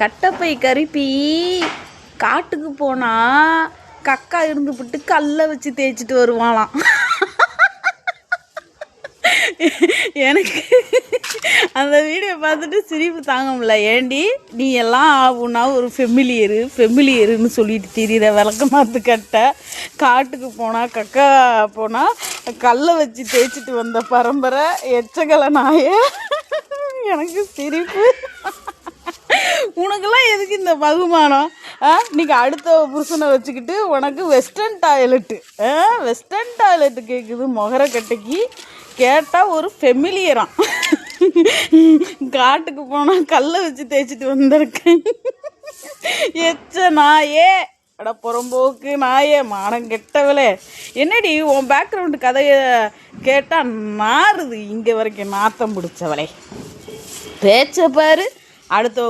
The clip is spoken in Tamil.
கட்டப்பை கருப்பி காட்டுக்கு போனா கக்கா இருந்துபிட்டு கல்லை வச்சு தேய்ச்சிட்டு வருவாளாம். எனக்கு அந்த வீடியோ பார்த்துட்டு சிரிப்பு தாங்க முடியல. ஏண்டி நீ எல்லாம் ஆகுனா ஒரு ஃபெமிலியரு ஃபெமிலியருன்னு சொல்லிட்டு திரியிற விளக்கமாத்து கட்ட. காட்டுக்கு போனால் கக்கா போனால் கல்லை வச்சு தேய்ச்சிட்டு வந்த பரம்பரை எச்சகலை நாயே எனக்கு சிரிப்பு. உனக்கெல்லாம் எதுக்கு இந்த பகுமானம்? ஆ அடுத்த புருஷனை வச்சுக்கிட்டு உனக்கு வெஸ்டர்ன் டாய்லெட்டு ஆ வெஸ்டர்ன் டாய்லெட்டு கேட்குது மொகர கட்டைக்கு கேட்டால் ஒரு ஃபெமிலியராம் காட்டுக்கு போனால் கல்லை வச்சு தேய்ச்சிட்டு வந்திருக்கேன். எச்ச நாயே. அட புறம்போக்கு நாயே மானம் கெட்டவளே. என்னடி உன் பேக்ரவுண்டு கதையை கேட்டால் நாறுது. இங்கே வரைக்கும் நாத்தம் பிடிச்சவளே. பேச்ச பாரு அடுத்த